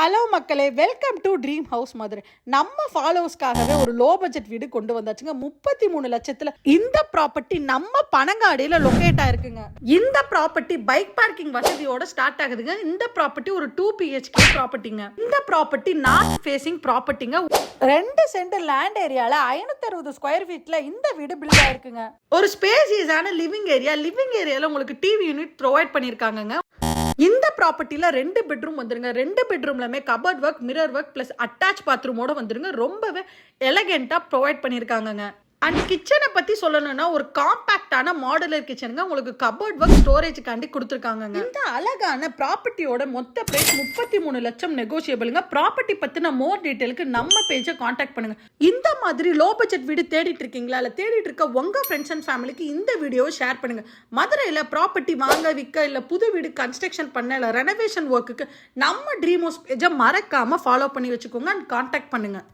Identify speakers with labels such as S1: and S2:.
S1: Hello மக்களே welcome to dream house Madurai. நம்ம ஃபாலோவர்ஸ்க்காகவே ஒரு லோ பட்ஜெட் வீடு கொண்டு வந்தாச்சுங்க. முப்பத்தி மூணு லட்சத்தில் இந்த ப்ராப்பர்ட்டி நம்ம பனங்காடியில் லொக்கேட் ஆயிருக்குங்க. இந்த ப்ராப்பர்ட்டி பைக் பார்க்கிங் வசதியோட ஸ்டார்ட் ஆகுதுங்க. இந்த ப்ராப்பர்ட்டி ஒரு டூ பிஹெச்கே ப்ராப்பர்ட்டிங்க இந்த ப்ராப்பர்ட்டி நார்த் ஃபேசிங் ப்ராப்பர்ட்டிங்க ரெண்டு சென்ட் லேண்ட் ஏரியால ஐநூத்தி அறுபது ஸ்கொயர் ஃபீட்ல இந்த வீடு பில்ட் ஆயிருக்குங்க. ஒரு ஸ்பேசியஸான லிவிங் ஏரியா லிவிங் ஏரியால உங்களுக்கு டிவி யூனிட் ப்ரொவைட் பண்ணியிருக்காங்க இந்த ப்ராப்பர்ட்டியில் ரெண்டு பெட்ரூம் வந்துருங்க. ரெண்டு பெட்ரூம்லையுமே cupboard work mirror work plus attach பாத்ரூமோட வந்துருங்க. ரொம்பவே எலகெண்ட்டாக ப்ரொவைட் பண்ணியிருக்காங்கங்க அண்ட் கிச்சனை பற்றி சொல்லணும்னா ஒரு காம்பேக்டான மாடலர் கிச்சனுங்க உங்களுக்கு கபர்ட் ஒர்க் ஸ்டோரேஜுக்காண்டி கொடுத்துருக்காங்க இந்த அழகான ப்ராப்பர்ட்டியோட மொத்த பிரைஸ் முப்பத்தி மூணு லட்சம் நெகோசியபிளுங்க ப்ராப்பர்ட்டி பற்றின மோர் டீட்டெயிலுக்கு நம்ம பேஜை காண்டாக்ட் பண்ணுங்க. இந்த மாதிரி லோ பட்ஜெட் வீடு தேடிட்டு இருக்கீங்களா? இல்லை தேடிட்டு இருக்க உங்கள் ஃப்ரெண்ட்ஸ் அண்ட் ஃபேமிலிக்கு இந்த வீடியோவை ஷேர் பண்ணுங்க. மதுரையில் ப்ராப்பர்ட்டி வாங்க விற்க இல்லை புது வீடு கன்ஸ்ட்ரக்ஷன் பண்ண இல்லை ரெனோவேஷன் ஒர்க்குக்கு நம்ம ட்ரீம் ஹவுஸ் பேஜை மறக்காமல் ஃபாலோ பண்ணி வச்சுக்கோங்க அண்ட் காண்டாக்ட் பண்ணுங்கள்